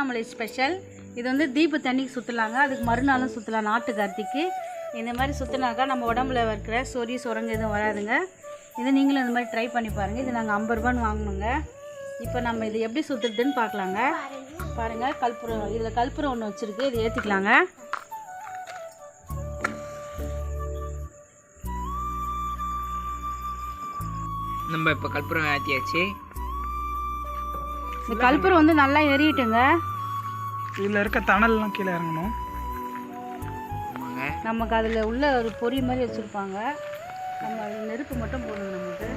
Tiruvannamalai special. இது வந்து தீப தண்ணிக்கு சுற்றலாங்க அதுக்கு மறுநாளும் சுற்றலாம் நாட்டு கார்த்திக்கு. இந்த மாதிரி சுற்றினாக்கா நம்ம உடம்புல இருக்கிற சொறி சுரங்கு எதுவும் வராதுங்க. இதை நீங்களும் இந்த மாதிரி ட்ரை பண்ணி பாருங்கள் இது நாங்கள் ஐம்பது ரூபான்னு வாங்கினோங்க இப்போ நம்ம இது எப்படி சுற்றுறதுன்னு பார்க்கலாங்க. பாருங்கள் கற்பூரம் இதில் கற்பூரம் ஒன்று வச்சுருக்கு. இது ஏற்றிக்கலாங்க நம்ம இப்போ கற்பூரம் ஏற்றியாச்சு இந்த கற்பூரம் வந்து நல்லா எரியட்டுங்க இதில் இருக்க தணல்லாம் கீழே இறங்கணும். நமக்கு அதில் உள்ள ஒரு பொறி மாதிரி வச்சுருப்பாங்க. நம்ம அதில் நெருப்பு மட்டும் போடணும் நமக்கு.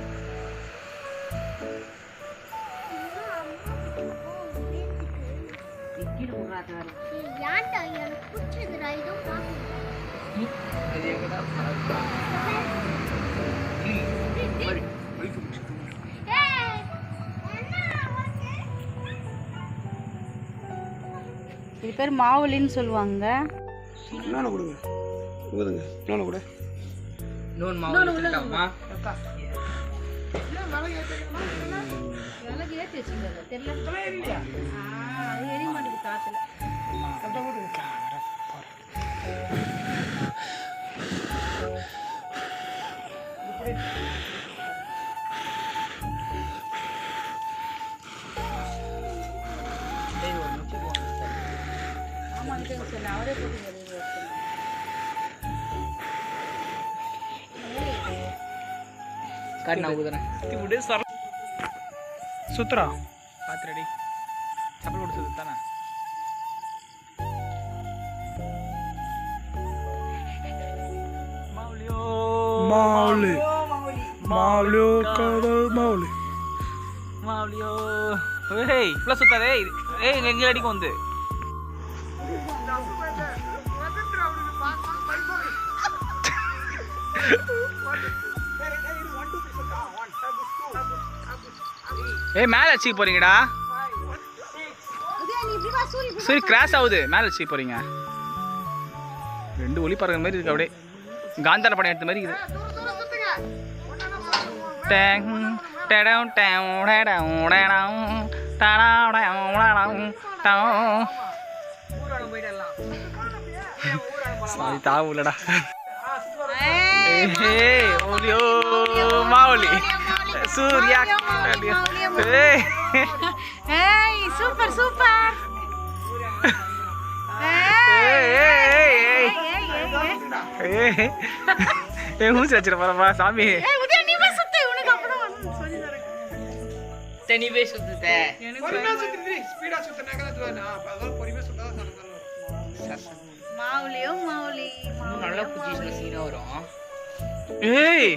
அது எங்கடா? இது பேர் மாவுளின்னு சொல்லுவாங்க. இன்னொன்று கொடுங்க கொடுங்க இன்னொன்று கொடு? இன்னொன்று மாவு எடுத்துக்கிட்டாமா விளக்கு ஏற்றி வச்சுங்க தெரியல. அது எரிய மாட்டேங்குது காற்றுல ஆமாம் காட்டு நான் ஊதுறேன். இப்படி சர சுத்துறா. பார்த்து ரெடி சப்பல் போட்டு சுத்து தானே? மாவுளி மாவுளியோ கடல் மாவுளி மாவுலியோ ஏய் இவ்வளோ சுத்தாதே. ஏய் எங்கே அடிக்கும் வந்து? ஏய் மேலே வச்சுக்க போறீங்கடா. சரி கிராஸ் ஆகுது. மேலே வச்சுக்க போறீங்க. ரெண்டு ஒளி பறக்கிற மாதிரி இருக்கு அப்படியே. காந்தார படம் எடுத்த மாதிரி இருக்குது. டேங் டேடம் டேம் டேடம் டேடம் டடாம் டேம் டடாம் டாம். சாரி தாவுலடா. ஏய் ஓலியோ மாவுலி. சூர்யா ஏய் ஏய் சூப்பர் சூப்பர் ஏய் ஏய் ஏய் ஏய் ஏய் மூச்சு வச்சிட போறப்பா சாமி தனிவே சுத்துதே மாவுலியோ மாவுலி நல்ல பொசிஷனில் சீனாக வரும் ஏய்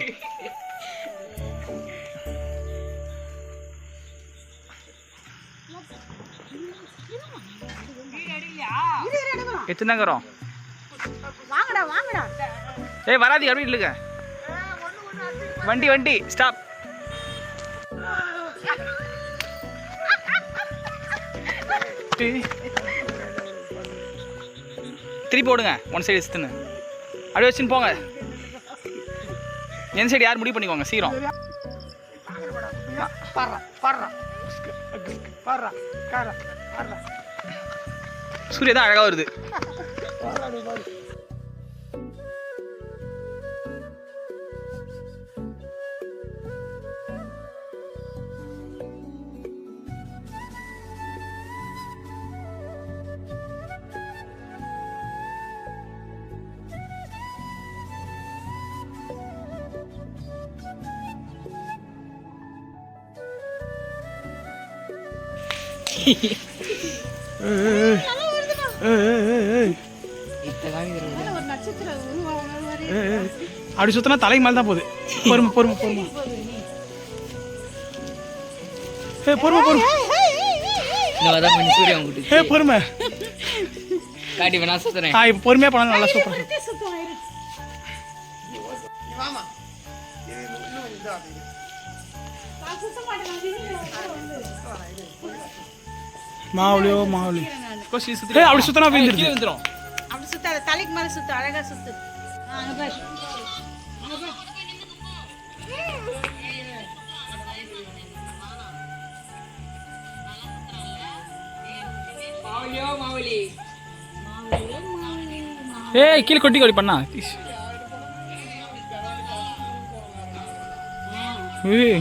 எத்தனை வரும் வாங்கடா வாங்கடா. ஏய் வராது அப்படி இல்லைங்க வண்டி வண்டி ஸ்டாப் திருப்பி போடுங்க ஒன் சைடு எடுத்துன்னு அப்படியே வச்சுன்னு போங்க. என் சைடு யார் முடிவு பண்ணிக்கோங்க சீக்கிரம். பாடுறா பாடுறா பாடுறா காரா பாடுறா. சூர்யா தான் அழகாக வருது. அப்படி சுத்தினா தலைக்கு மேலே தான் போகுது. பொறுமை பொறுமை பொறுமை. ஏ பொறுமை பொறுமை. பண்ணி ஏ பொறுமை. காட்டி வேணா சுத்துறேன். ஆ இப்போ பொறுமையாக பண்ணாலும் நல்லா சூப்பர் ஏ சுற்றி அப்படி சுத்தினா விழுந்துருது. வந்துடும் அப்படி சுத்தாத தலைக்கு மேலே சுத்து அழகா சுத்து. ஆ, அங்க பாரு. மாவுலியோ மாவுலி. ஏய்.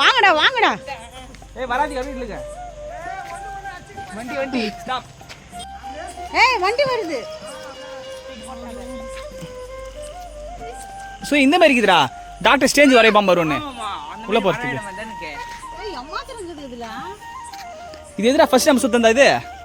வாங்கடா வாங்கடா. ஏய் வராதீங்க வீட்டுல இருக்க வண்டி வண்டி. ஸ்டாப் ஏய் வண்டி வருது. ஸோ இந்த மாதிரி இருக்குதுடா. டாக்டர் ஸ்டேஞ்ச் வரைப்பான் பாரு ஒன்று உள்ள போறதுக்கு. இது எதுடா ஃபர்ஸ்ட் நம்ம சுத்தம் இது?